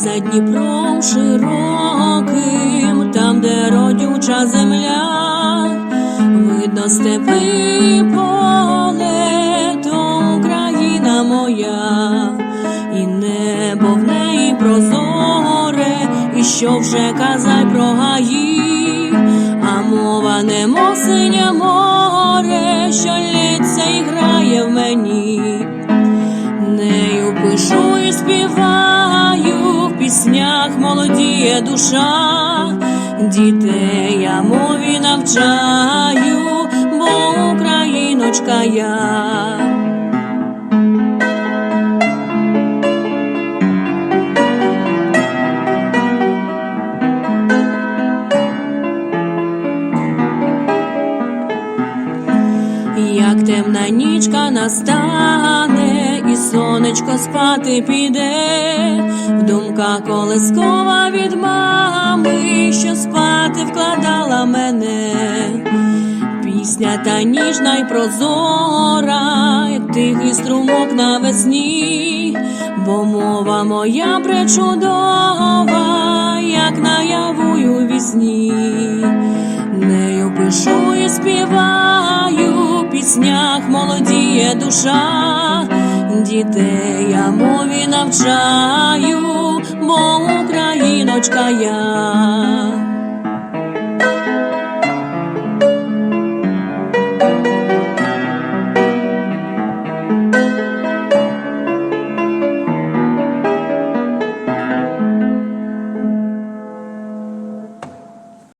за Дніпром широким, там, де родюча земля, видно степи полетом Україна моя, і небо в неї прозоре, і що вже казай про гаї, а мова не мосиня. Піснях молодіє душа, дітей я мові навчаю, бо україночка я. Як темна нічка настане, і сонечко спати піде, думках колискова від мами, що спати вкладала мене. Пісня та ніжна й прозора, як тихий струмок навесні, бо мова моя пречудова, як наявую вісні. Нею пишу і співаю, в піснях молодіє душа, дітей я мові навчаю, бо україночка я.